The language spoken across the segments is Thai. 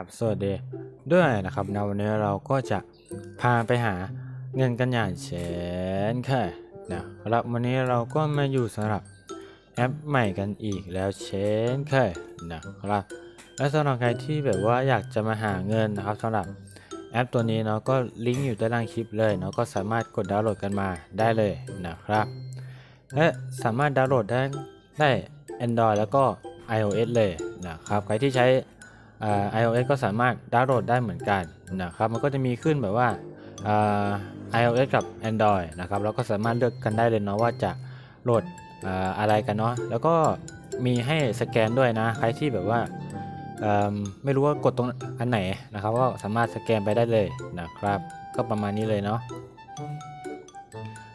ครับสวัสดีด้วยนะครับในวันนี้เราก็จะพาไปหาเงินกันอย่างเช่นเคยนะครับวันนี้เราก็มาอยู่สำหรับแอปใหม่กันอีกแล้วเช่นเคยนะครับและสำหรับใครที่แบบว่าอยากจะมาหาเงินนะครับสำหรับแอปตัวนี้เนาะก็ลิงก์อยู่ใต้ล่างคลิปเลยเนาะก็สามารถกดดาวน์โหลดกันมาได้เลยนะครับและสามารถดาวน์โหลดได้ได้ Android แล้วก็ iOS เลยนะครับใครที่ใช้ iOS ก็สามารถดาวน์โหลดได้เหมือนกันนะครับมันก็จะมีขึ้นแบบว่า iOS กับ Android นะครับเราก็สามารถเลือกกันได้เลยเนาะว่าจะโหลดอะไรกันเนาะแล้วก็มีให้สแกนด้วยนะใครที่แบบว่าไม่รู้ว่ากดตรงอันไหนนะครับก็สามารถสแกนไปได้เลยนะครับ ก็ประมาณนี้เลยเนาะ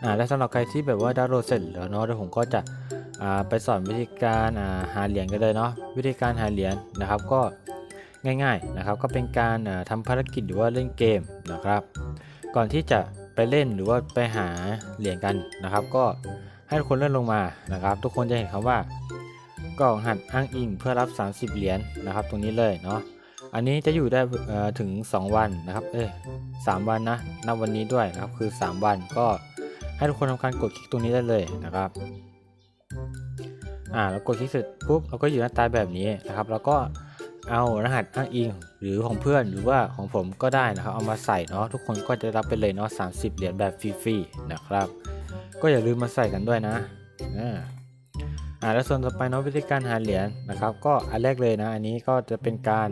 อ่าและสำหรับใครที่แบบว่าดาวน์โหลดเสร็จแล้วเนาะเดี๋ยวผมก็จะไปสอนวิธีการาหาเหรียญกันเลยเนาะวิธีการหาเหรียญนะครับ ก็ ง่ายๆนะครับก็เป็นการเอ่อทำภารกิจหรือว่าเล่นเกมนะครับ ก่อนที่จะไปเล่นหรือว่าไปหาเหรียญกันนะครับ ก็ให้ทุกคนเลื่อนลงมานะครับ ทุกคนจะเห็นคำว่ากล่องหัดอ้างอิงเพื่อรับ 30 เหรียญนะครับ ตรงนี้เลยเนาะอันนี้จะอยู่ได้เอ่อถึง 2 วันนะครับเอ้ยสามวันนะนับวันนี้ด้วยนะครับคือ 3 วันก็ให้ทุกคนทำการกดคลิกตรงนี้ได้เลยนะครับอ่าแล้วกดคลิกเสร็จปุ๊บเราก็อยู่หน้าตาแบบนี้นะครับ แล้วก็ เอารหัสอ้างอิงหรือของเพื่อนหรือว่าของผมก็ได้นะครับเอามาใส่เนาะทุกคนก็จะรับไปเลยเนาะ30 เหรียญแบบฟรีๆนะครับ ก็อย่าลืมมาใส่กันด้วยนะอ่าอ่าแล้วส่วนต่อไปเนาะวิธีการหาเหรียญนะครับ ก็อันแรกเลยนะ อันนี้ก็จะเป็นการ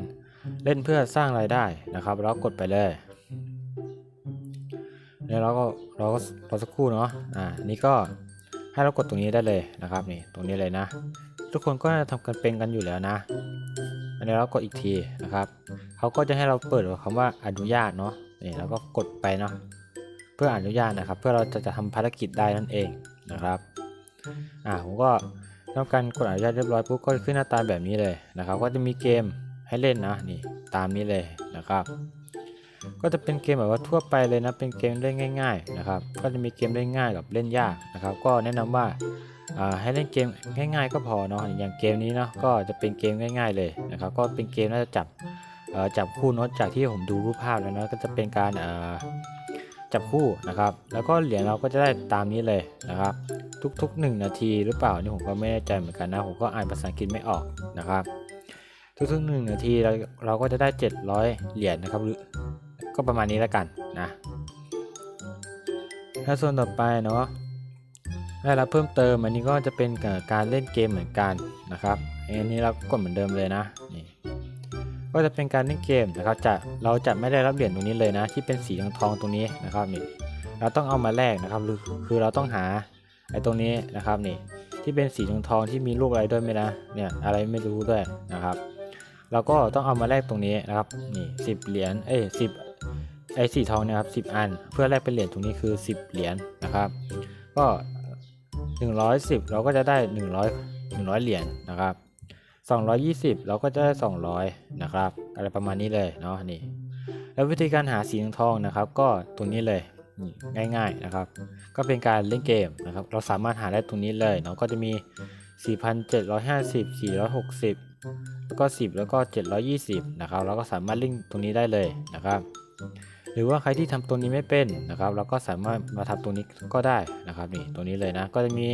เล่นเพื่อสร้างรายได้นะครับแล้วกดไปเลยแล้วเราก็เราก็รอสักครู่เนาะอ่าอันนี้ก็ให้เรากดตรงนี้ได้เลยนะครับนี่ตรงนี้เลยนะ ทุกคนก็ทำกันเป็นกันอยู่แล้วนะ อันนี้เรากดอีกทีนะครับเขาก็จะให้เราเปิดคำว่าอนุญาตเนาะนี่แล้วก็กดไปเนาะเพื่ออนุญาตนะครับ เพื่อเราจะจะทำภารกิจได้นั่นเองนะครับอ่าผมก็ทำการกดอนุญาตเรียบร้อยปุ๊บก็ขึ้นหน้าตาแบบนี้เลยนะครับ ก็จะมีเกมให้เล่นนะนี่ตามนี้เลยนะครับก็จะเป็นเกมแบบว่าทั่วไปเลยนะ เป็นเกมเล่นง่าย ๆ นะครับ ก็จะมีเกมเล่นง่ายกับเล่นยากนะครับ ก็แนะนำว่าอ่า ให้เล่นเกมง่าย ๆ ก็พอเนาะอย่างเกมนี้เนาะก็จะเป็นเกมง่าย ๆ เลยนะครับก็เป็นเกมน่าจะจับจับคู่นาะจากที่ผมดูรูปภาพแล้วเนาะก็จะเป็นการจับคู่นะครับ แล้วก็เหรียญเราก็จะได้ตามนี้เลยนะครับ ทุกๆ 1 นาทีหรือเปล่านี่ผมก็ไม่แน่ใจเหมือนกันนะผมก็อ่านภาษาอังกฤษไม่ออกนะครับ ทุกๆ1นาทีเราเราก็จะได้ 700 เหรียญนะครับหรือก็ประมาณนี้แล้วกันนะแล้วส่วนต่อไปเนาะ ได้รับเพิ่มเติมอันนี้ก็จะเป็นการเล่นเกมเหมือนกันนะครับอันนี้เรากดเหมือนเดิมเลยนะนี่ก็จะเป็นการเล่นเกมนะครับจะเราจะไม่ได้รับเหรียญตรงนี้เลยนะ ที่เป็นสีทองทองตรงนี้นะครับนี่เราต้องเอามาแลกนะครับหรือคือเราต้องหาไอ้ตรงนี้นะครับนี่ที่เป็นสีทองทองที่มีรูปอะไรด้วยไหมนะเนี่ยอะไรไม่รู้ด้วยนะครับเราก็ต้องเอามาแลกตรงนี้นะครับนี่สิบเหรียญเอ้ยสิบไอ้สีทองเนะครับสิบอัน เพื่อแลกเป็นเหรียญตรงนี้คือ 10 เหรียญนะครับ ก็ 110 เราก็จะได้ 100 100 เหรียญนะครับ 220 เราก็จะได้ 200 นะครับ อะไรประมาณนี้เลยเนาะนี่ แล้ววิธีการหาสีทองนะครับ ก็ตรงนี้เลยง่ายๆนะครับ ก็เป็นการเล่นเกมนะครับ เราสามารถหาได้ตรงนี้เลยเนาะก็จะมี 4,750 460 แล้วก็ 10 แล้วก็ 720 นะครับ เราก็สามารถเล่นตรงนี้ได้เลยนะครับ หรือว่าใครที่ทำตรงนี้ไม่เป็นนะครับ เราก็สามารถมาทำตรงนี้ก็ได้นะครับนี่ตรงนี้เลยนะ ก็จะมี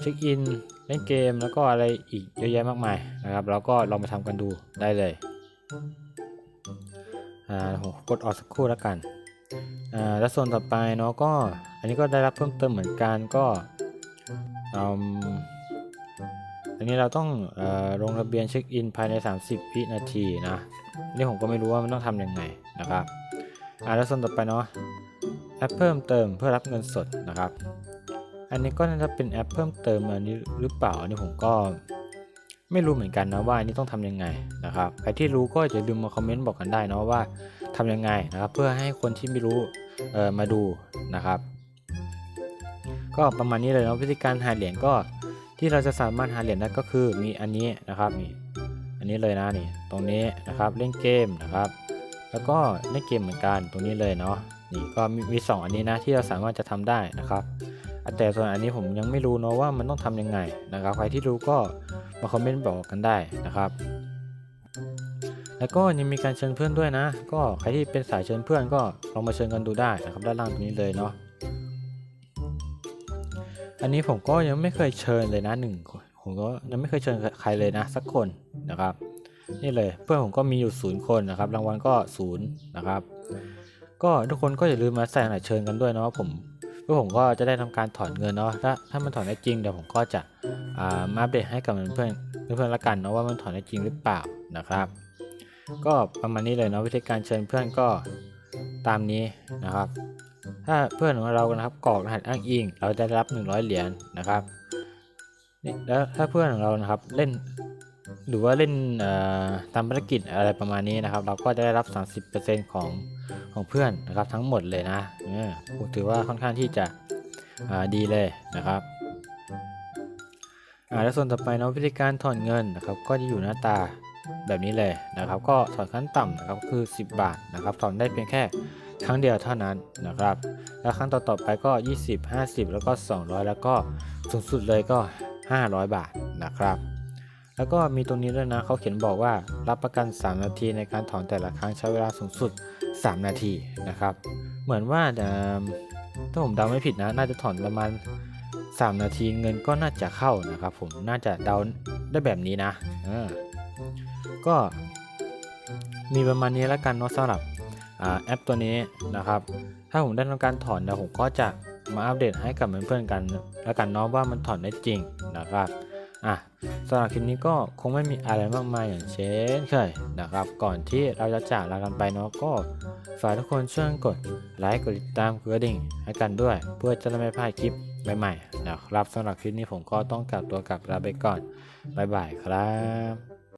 เช็คอินเล่นเกมแล้วก็อะไรอีกเยอะแยะมากมายนะครับ เราก็ลองไปทำกันดูได้เลยอ่าผมกดออกสักครู่แล้วกันอ่าแล้วส่วนต่อไปเนาะก็ อันนี้ก็ได้รับเพิ่มเติมเหมือนกันก็ออันนี้เราต้องอ่อลงทะเบียนเช็คอินภายใน 30 วินาทีนะนี่ผมก็ไม่รู้ว่ามันต้องทำยังไงนะครับ อ่าแล้วส่วนต่อไปเนาะแอปเพิ่มเติมเพื่อรับเงินสดนะครับ อันนี้ก็น่าจะเป็นแอปเพิ่มเติมอันนี้หรือเปล่าอันนี้ผมก็ไม่รู้เหมือนกันนะว่าอันนี้ต้องทำยังไงนะครับใครที่รู้ก็อย่าลืมมาคอมเมนต์บอกกันได้เนาะว่าทำยังไงนะครับ เพื่อให้คนที่ไม่รู้เออมาดูนะครับ ก็ประมาณนี้เลยเนาะวิธีการหาเหรียญก็ที่เราจะสามารถหาเหรียญได้ก็คือมีอันนี้นะครับนี่อันนี้เลยนะนี่ตรงนี้นะครับเล่นเกมนะครับ แล้วก็เล่นเกมเหมือนกันตรงนี้เลยเนาะนี่ก็มีมีสองอันนี้นะที่เราสามารถจะทำได้นะครับแต่ส่วนอันนี้ผมยังไม่รู้เนาะว่ามันต้องทำยังไงนะครับ ใครที่รู้ก็มาคอมเมนต์บอกกันได้นะครับ แล้วก็ยังมีการเชิญเพื่อนด้วยนะ ก็ใครที่เป็นสายเชิญเพื่อนก็ลองมาเชิญกันดูได้นะครับด้านล่างตรงนี้เลยเนาะอันนี้ผมก็ยังไม่เคยเชิญเลยนะหนึ่งผมก็ยังไม่เคยเชิญใครเลยนะสักคนนะครับ นี่เลยเพื่อนผมก็มีอยู่ศูนย์คนนะครับ รางวัลก็ศูนย์นะครับ ก็ทุกคนก็อย่าลืมมาแสดงหน่อยเชิญกันด้วยเนาะผมเพื่อผมก็จะได้ทำการถอนเงินเนาะถ้าถ้ามันถอนได้จริงเดี๋ยวผมก็จะอ่ามาอัปเดตให้กับเพื่อนเพื่อนละกันเนาะว่ามันถอนได้จริงหรือเปล่านะครับ ก็ประมาณนี้เลยเนาะวิธีการเชิญเพื่อนก็ตามนี้นะครับ ถ้าเพื่อนของเรานะครับกรอกรหัสอ้างอิง เราจะได้รับ 100 เหรียญนะครับนี่แล้วถ้าเพื่อนของเรานะครับเล่น หรือว่าเล่นตามภารกิจอะไรประมาณนี้นะครับ เราก็จะได้รับ 30%ของของเพื่อนนะครับทั้งหมดเลยนะผมถือว่าค่อนข้างที่จะดีเลยนะครับแล้วส่วนต่อไปเนาะวิธีการถอนเงินนะครับ ก็จะอยู่หน้าตาแบบนี้เลยนะครับ ก็ถอนขั้นต่ำนะครับคือ 10 บาทนะครับถอนได้เพียงแค่ครั้งเดียวเท่านั้นนะครับ แล้วครั้งต่อๆไปก็ 20 50 แล้วก็ 200 แล้วก็สูงสุดเลยก็ 500 บาทนะครับ แล้วก็มีตรงนี้ด้วยนะเขาเขียนบอกว่ารับประกัน 3 นาทีในการถอนแต่ละครั้งใช้เวลาสูงสุด 3 นาทีนะครับ เหมือนว่าถ้าผมเดาไม่ผิดนะ น่าจะถอนประมาณ 3 นาทีเงินก็น่าจะเข้านะครับ ผมน่าจะเดาได้แบบนี้นะก็มีประมาณนี้แล้วกันเนาะสำหรับอแอปตัวนี้นะครับ ถ้าผมได้ทำการถอนเดี๋ยวผมก็จะมาอัปเดตให้กับเพื่อนๆกัน แล้วกันเนาะว่ามันถอนได้จริงนะครับ อะสำหรับคลิปนี้ก็คงไม่มีอะไรมากมายอย่างเช่นเคยนะครับ ก่อนที่เราจะจากลากันไปเนาะก็ฝากทุกคนช่วยกดไลค์กดติดตามกดกระดิ่งให้กันด้วย เพื่อจะได้ไม่พลาดคลิปใหม่ๆนะครับสำหรับคลิปนี้ผมก็ต้องกลับตัวกลับลาไปก่อนบ๊ายบายครับ